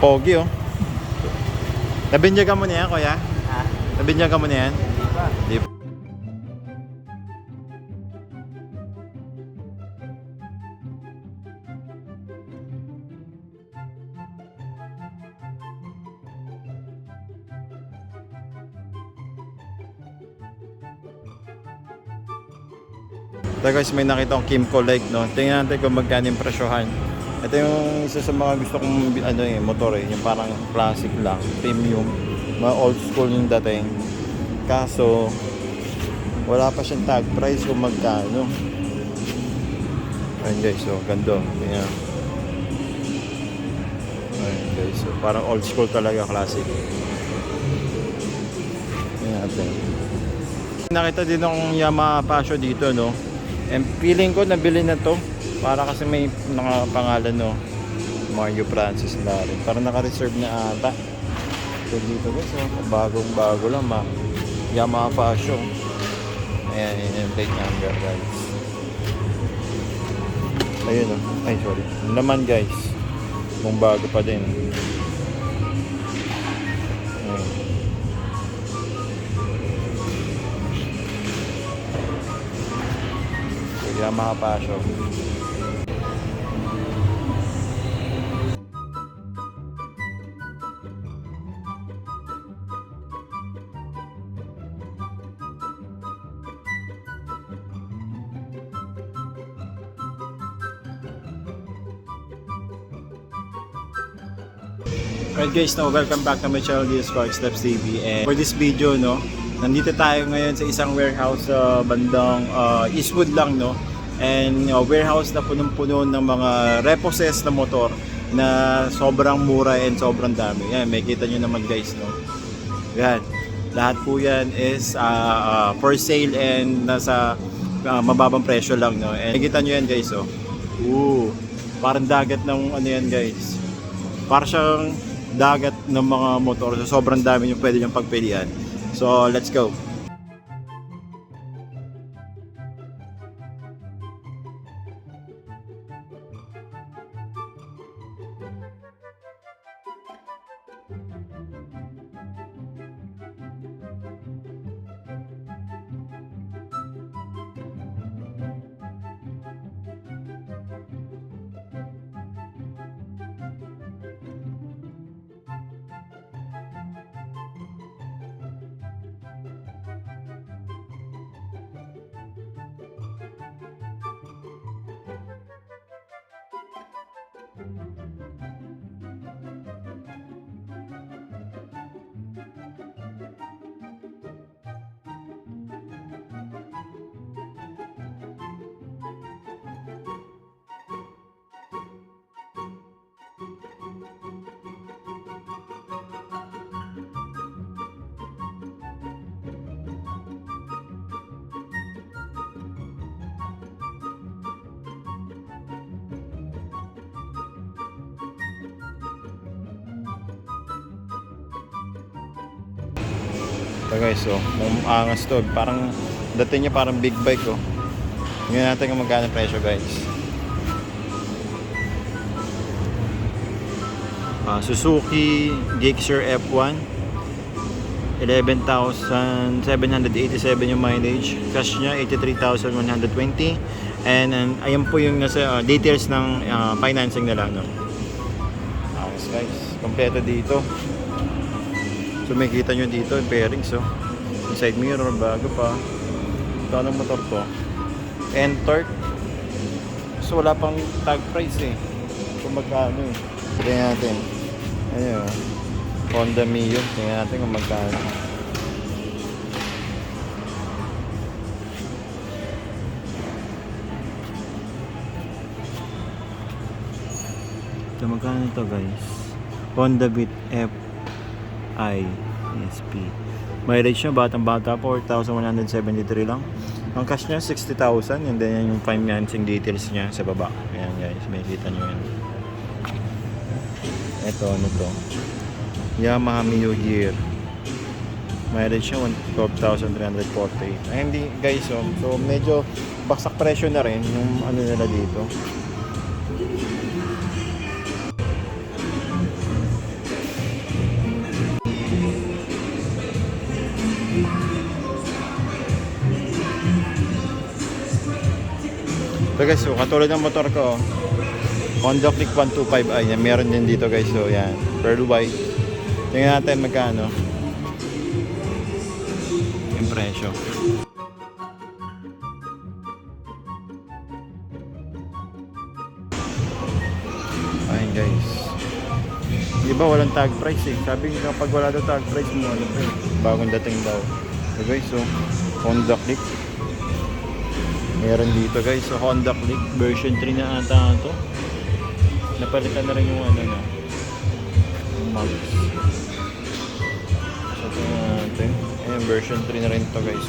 Pogi oh. Nabinyagan mo na yan, kuya? Ha? Nabinyagan mo na yan? Hindi pa. Di pa. Ito guys, may nakita akong Kimco Lake, no? Tingnan natin kung magkano yung presyohan. Ito yung isa sa mga gusto kong ano eh, motor eh, yung parang classic lang, premium, mga old school yung dating. Kaso, wala pa siyang tag price kung magkano. Ayun guys, so ganda. Tingnan. Ayun guys, so parang old school talaga, classic. Tingnan natin. Nakita din akong Yamaha Passion dito, no? And feeling ko nabili na to. Para kasi may nakapangalan, no? Mario Francis Larin. Parang naka-reserve na ata. So dito guys, oh, bagong bago lang, ma. Yamaha Passion. Ayan, yun yung plate number, guys. Ayun, oh. Ay, sorry. Yung Laman, guys. Kung bago pa din. Ayun. So, Yamaha Passion. Alright guys, no, welcome back to my channel, this is Clark Steps TV. And for this video, no, nandito tayo ngayon sa isang warehouse sa bandang uh, Eastwood lang, no. And uh, warehouse na punong-puno ng mga reposes na motor na sobrang mura and sobrang dami. Yan, may kita nyo naman guys, no. Yan. Lahat po yan is uh, uh, for sale and nasa uh, mababang presyo lang, no. And nakikita nyo yan guys, oh. Ooh, parang dagat ng ano yan guys. Para siyang dagat ng mga motor. So, sobrang dami yung pwede niyong pagpilian. So, let's go. Ito guys, so, mum- angas to. Parang, dating niya parang big bike, oh. Tingnan natin kung magkano presyo, guys. Ah, Suzuki Gixxer F1. 11,787 yung mileage. Cash niya, 83,120. And, and ayan po yung nasa ah, details ng ah, financing nila, no? Angas, guys. Kompleto dito. So may kita nyo dito yung bearings oh. Yung side mirror, bago pa. Ito anong motor to? And torque. So wala pang tag price eh. Kung magkano eh. Tingnan natin. Ayun oh. Honda Mio. Tingnan natin kung magkano. Ito magkano ito guys? Honda Beat F I ESP. Mileage nyo, batang bata po, 4,173 lang. Ang cash niya, 60,000. And then yan yung financing details niya sa baba. Ayan guys, may kita nyo yan. Ito, ano to? Yamaha Mio Gear. Mileage niya, 12,348. Ay, hindi, guys, oh, so medyo baksak presyo na rin yung ano nila dito. So guys, so katulad ng motor ko, Honda Click 125i, yan, meron din dito guys. So yan, pearl white. Tingnan natin magkano. Yung presyo. Ayun guys. Di ba walang tag price eh. Sabi nga kapag wala daw tag price mo, ano eh. Bagong dating daw. So guys, so Honda Click. Meron dito guys, so Honda Click version 3 na ata to. Napalitan na rin yung ano na. Yung mags. So ito na natin. Ayan, version 3 na rin to guys.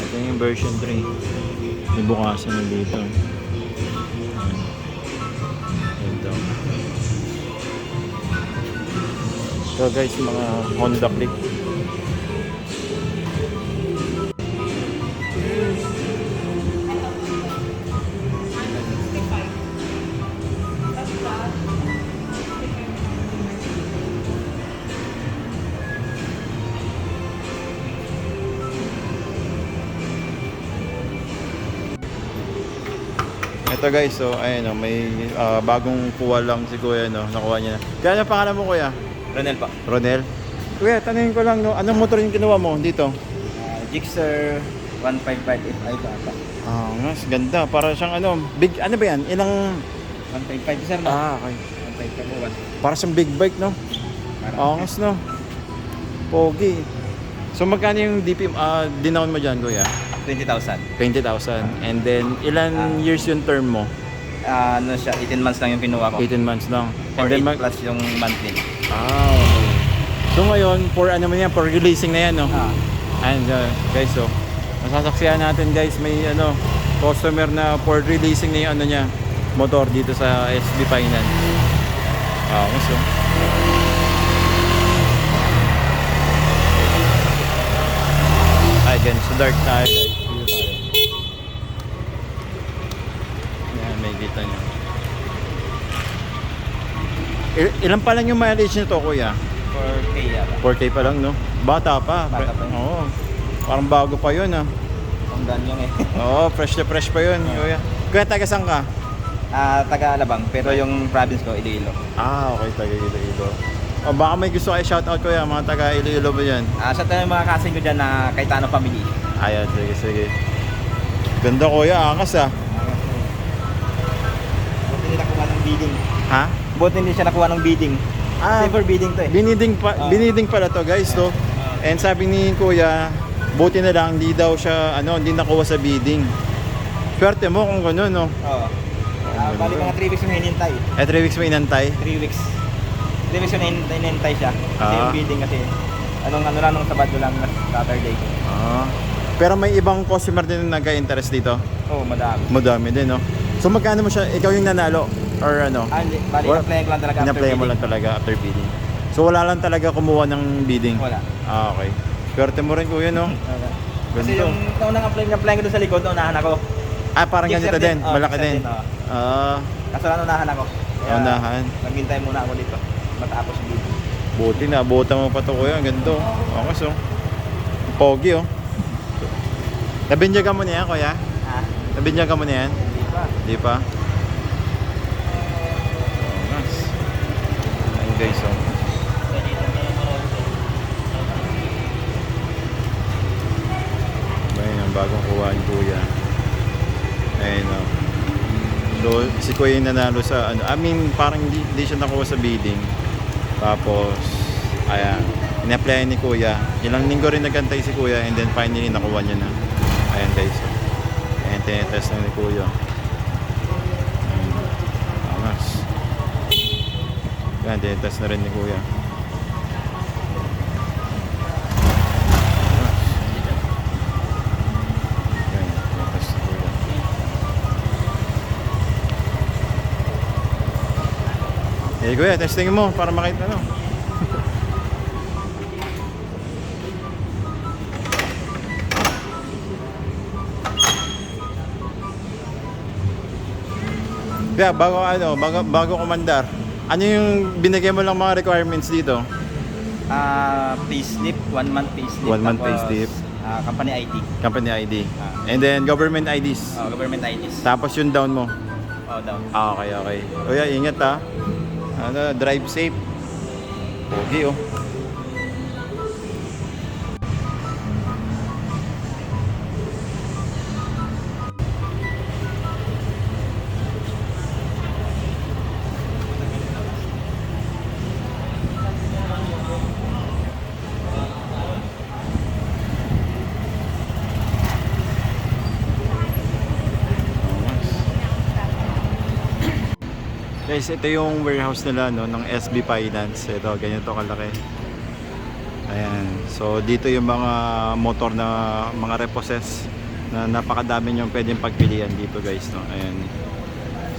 Ito yung version 3. May bukasan na dito. Ito. So guys, mga Honda Click. Ito guys, so ayun oh, may ah, bagong kuha lang si Kuya no, nakuha niya. Kaya ano pangalan mo Kuya? Ronel pa. Ronel? Kuya, tanungin ko lang no, anong motor yung kinuha mo dito? Uh, Gixxer 155 FI pa ata. Ah, mas ganda. Para siyang ano, big, ano ba yan? Ilang, 155 sir no? ah, okay. 155 mo. Para siyang big bike, no? Angas, no? Pogi. So, magkano yung DP, ah, dinown mo dyan, kuya? 20,000. 20,000. And then, ilan Ah. years yung term mo? Ah, ano siya, 18 months lang yung kinuha ko. 18 months lang. Or And then, 8 mag- plus yung monthly. ah, okay. So, ngayon, for ano man yan, for releasing na yan, no? Ah, And uh, guys, so masasaksihan natin guys, may ano, customer na for releasing na yung ano niya, motor dito sa SB Finance. Ah, so. Ay, gan, sa dark tayo guys. Dito tayo. Yan, may kita nyo. Il- ilan pa lang yung mileage nito, kuya? 4K yata. 4K pa lang, no? Bata pa. Bata pa yun. Oo. Parang bago pa yun, ah. Ang dan yung eh. Oo, fresh na fresh pa yun, kuya. Kuya, taga saan ka? Ah, taga Alabang, pero yung province ko, Iloilo. Ah, okay, taga Iloilo. O, baka may gusto kayo shoutout, kuya, mga taga Iloilo ba yan? Ah, sa tayo mga kasing ko dyan na Kaitano family. Ayan, sige, sige. Ganda, kuya, angas, ah. Buti hindi nakuha ng bidding. Ha? Buti hindi siya nakuha ng bidding. Ah, Safer bidding to eh. biniding, pa, Ah. biniding pala to, guys, to. And sabi ni kuya, buti na lang, hindi daw siya, ano, hindi nakuha sa bidding. Swerte mo kung gano'n, no? Oo. Ah, bali mga 3 weeks yung hinintay. Eh, 3 weeks mo inantay. 3 weeks. 3 weeks yung hin- hinintay siya. Kasi Ah. yung bidding kasi, anong ano lang, nung Sabado lang, na Saturday. Ah. Pero may ibang customer din na nagka-interest dito. Oo, oh, madami. Madami din, no? So magkano mo siya, ikaw yung nanalo? Or ano? Ah, hindi. Bali, Wala- na-play ko lang talaga after Ina-play mo bidding. lang talaga after bidding. So wala lang talaga kumuha ng bidding? Wala. Ah, okay. Swerte mo rin kuya, no? Wala. Kasi Ganito. yung naunang apply na apply ko doon sa likod, naunahan ako. Ah, parang ganito din. Oh, Malaki din. oo. Ah, Kaso naunahan ako. Kaya, Naunahan. Naghintay muna ako dito. Matapos yung bidding. buti na. Buta mo pa to kuya. Ang Ganito. Okay, so. Pogi, oh. Nabinyagan mo na yan, kuya? Ah, Nabinyagan mo na yan? hindi pa. Di pa? Oh, nice. Ayun guys, oh. Ayun ang bagong kuha ni Kuya. Ayun oh. So, si Kuya yung nanalo sa ano. I mean, parang hindi, hindi siya nakuha sa bidding. Tapos, ayan. In-apply ni Kuya. Ilang linggo rin nagantay si Kuya and then finally nakuha niya na. Ayan guys. Ayan, tinetest na ni Kuya. Angas. Ayan, tinetest na rin ni Kuya. Eh, Kuya, testing mo para makita no. Kaya bago ano, bago, bago kumandar, ano yung binigay mo lang mga requirements dito? Ah, payslip, one month payslip. One month Tapos, payslip. Ah, company ID. Company ID. Ah. And then government IDs. Oh, government IDs. Tapos yung down mo. Oh, daw. Ah, okay, okay. Kuya, ingat ha. Ano, drive safe. Pogi oh. Guys, ito yung warehouse nila no, ng SB Finance. Ito, ganito kalaki. Ayan. So, dito yung mga motor na mga reposes na napakadami nyo pwedeng pagpilian dito guys. No? Ayan.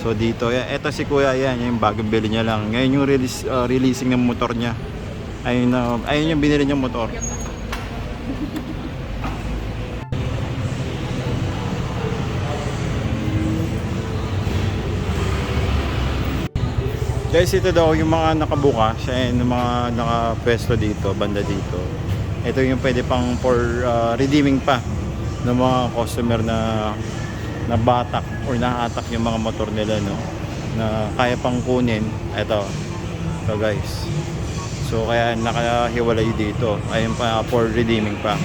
So, dito. Ito si Kuya, yan. Yung bagong bili niya lang. Ngayon yung release, uh, releasing ng motor niya. Ayun, na ayun yung binili niyang motor. Guys, ito daw yung mga nakabuka, siya yung mga nakapwesto dito, banda dito. Ito yung pwede pang for uh, redeeming pa ng mga customer na na batak or nahatak yung mga motor nila no? Na kaya pang kunin. Ito. Ito guys. So kaya nakahiwalay dito. Ayun pa for redeeming pa.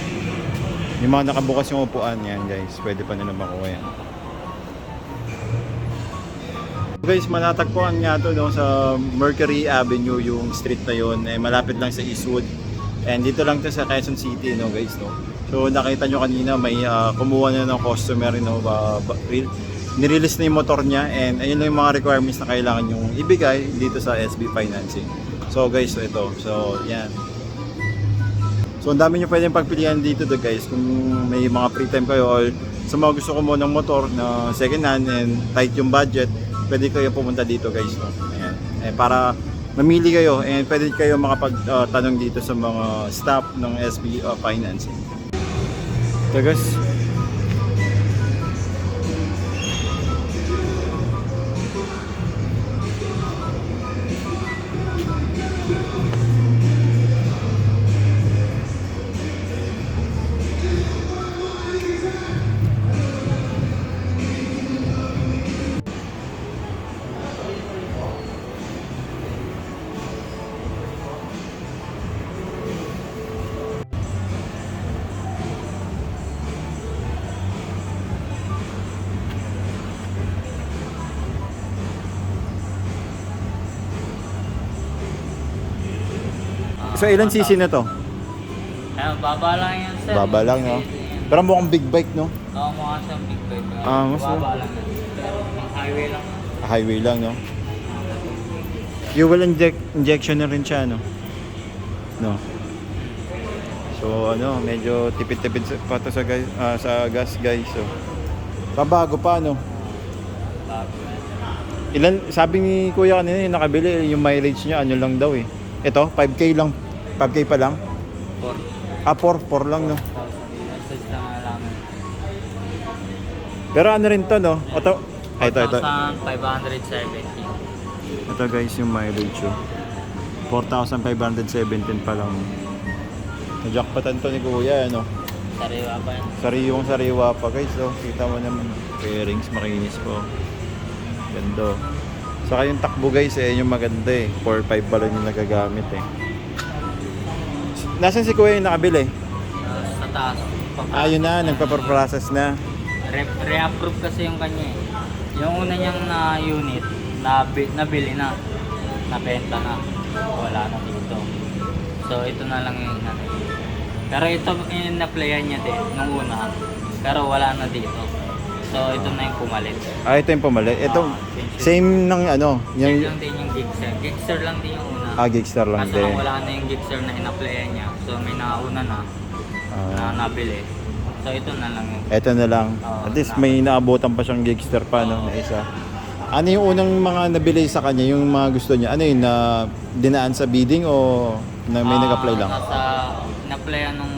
Yung mga nakabukas yung upuan yan guys. Pwede pa nila makuha yan Guys, manatagpuan nga to no, sa Mercury Avenue, yung street na yun. Eh, malapit lang sa Eastwood. And dito lang to sa Quezon City, no guys. No? So nakita nyo kanina, may ah, kumuha na ng customer, no, re- nirelease na yung motor niya. And ayun lang yung mga requirements na kailangan yung ibigay dito sa SB Financing. So guys, so ito. So yan. So ang dami nyo pwedeng pagpilian dito do guys kung may mga free time kayo or sa mga gusto ko mo ng motor na second hand and tight yung budget, pwede kayo pumunta dito guys. No? Ayan. Eh, para mamili kayo and pwede kayo makapagtanong dito sa mga staff ng SB uh, Financing. So guys, so ilan cc na to? Ayun, baba lang yan, sir. Baba lang, no? Pero mukhang big bike, no? Oo, mukha siyang big bike. Ah, mas- Baba lang yan. Pero ang highway lang. Highway lang, no? Fuel inject injection na rin siya, no? No. So, ano, medyo tipid-tipid sa- pa to sa, gas, ah, sa gas, guys. So, pabago pa, no? Bago yan. Ilan, sabi ni Kuya kanina, yung nakabili, yung mileage niya, ano lang daw, eh. Ito, 5K lang. 5K pa lang. For Ah, 4, 4 lang, no? 1,000. Message na nga lang. Pero ano rin to, no? Ito, ay, ito, ito. 4,570. Ito guys yung mileage oh. 4,517 pa lang. Na-jackpotan to ni Kuya, ano? Sariwa pa yan. Sariwang sariwa pa guys, oh. Kita mo naman. Fairings, makinis po. Ganda. oh. Saka yung takbo guys, eh, yung maganda eh. 4-5 pa lang yung nagagamit eh. Nasaan si Kuya yung nakabili? Uh, sa taas. Pag- Ah, na, nagpa-process na. Re- re-approve kasi yung kanya eh. Yung una niyang na unit, nabi- nabili na. Nabenta na. Wala na dito. So ito na lang yung ano. Pero ito yung na-playan niya din nung una. Pero wala na dito. So ito na yung pumalit. Ah, ito yung pumali. Ito, Ah, same ng ano, Yung, yung lang din yung Gixxer. Gixxer lang din yung. Ah, Gigstar lang Kaso din. lang wala na yung Gixxer na ina-playan niya. So may nauna na na Ah, nabili. So ito na lang Ito na lang. Oo, At least may naabutan pa siyang gigster pa no, na isa. Ano yung unang mga nabili sa kanya, yung mga gusto niya? Ano yun, na dinaan sa bidding o na may Ah, nag-apply lang? Nasa, na-applyan nung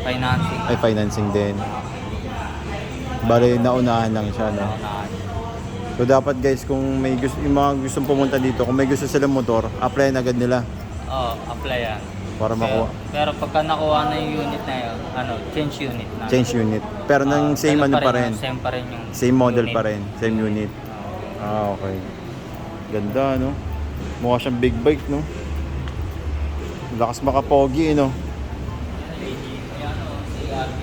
financing. Ay, financing din. Bale, naunahan lang siya, no? Naunahan. So, dapat guys, kung may gusto, yung mga gustong pumunta dito, kung may gusto silang motor, applyan agad nila. Oo, applyan. Para Pero, makuha. pero pagka nakuha na yung unit na yun, ano, change unit na. Change unit. Pero Ah, nang same ano pa rin. Same pa rin yung Same model unit. pa rin. Same unit. Oo. Ah, okay. Ganda, no? Mukha siyang big bike, no? Lakas makapogi, no? Ano, CRV.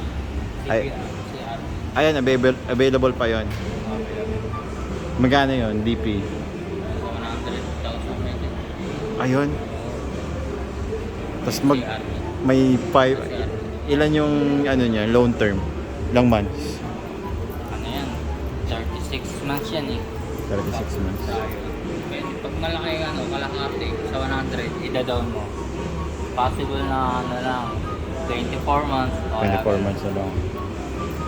Ay. CRV. Ayan, available, available pa yon. Magkano yon DP? 100,000 medyo. Ayun. Tapos mag, may five, ilan yung ano niya, loan term? Ilang months? Ano yan? 36 months yan eh. 36 months. Pag malaki ano, kalahati sa 100, ida-down mo. Possible na ano lang, 24 months. o 24 wala. months na lang.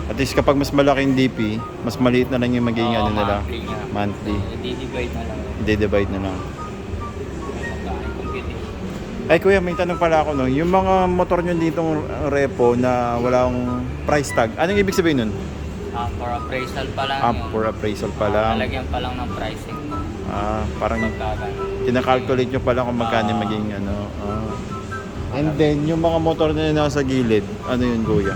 At least kapag mas malaki yung DP, mas maliit na lang yung magiging Oo, ano nila. monthly niya. Monthly. Di-divide na lang. I-divide na lang. Computing. Ay kuya, may tanong pala ako no. Yung mga motor nyo ditong repo na walang price tag, anong ibig sabihin nun? Ah, for appraisal pa lang Ah, yun. for appraisal pa lang. Lalagyan pa lang ng pricing. Ah, parang Magkagan. kinakalculate nyo pala kung magkano Ah. maging ano. Ah. And then, yung mga motor na nasa gilid, ano yun kuya?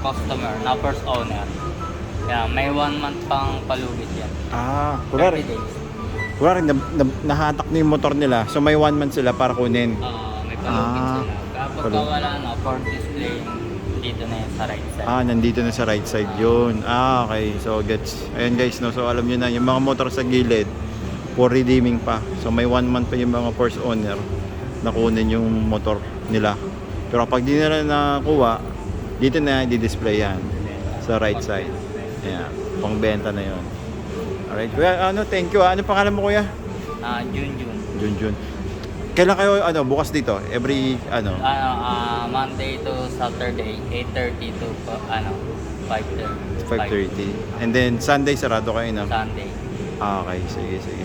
Customer na first owner. Kaya may one month pang palugit yan. Ah, 30 kunwari, days. kunwari na, na, nahatak na yung motor nila, so may one month sila para kunin. Ah, may palugit Ah, sila. Kapag palugit. wala na, for display, dito na yan sa right side. Ah, nandito na sa right side yun. Ah, okay. So, gets. Ayun guys, no? So, alam nyo na, yung mga motor sa gilid, for redeeming pa. So, may one month pa yung mga first owner na kunin yung motor nila. Pero kapag di nila nakuha, dito na i-display yan sa right side. Ayan, pangbenta na yun. Alright, kuya, ano, thank you. ah. Ano pangalan mo, kuya? Ah, June, June. Jun Jun. Kailan kayo, ano, bukas dito? Every, ano? Ano, ah, Monday to Saturday, 8.30 to, ano, 5.30. 5.30. And then, Sunday, sarado kayo, no? Sunday. Ah, okay. Sige, sige.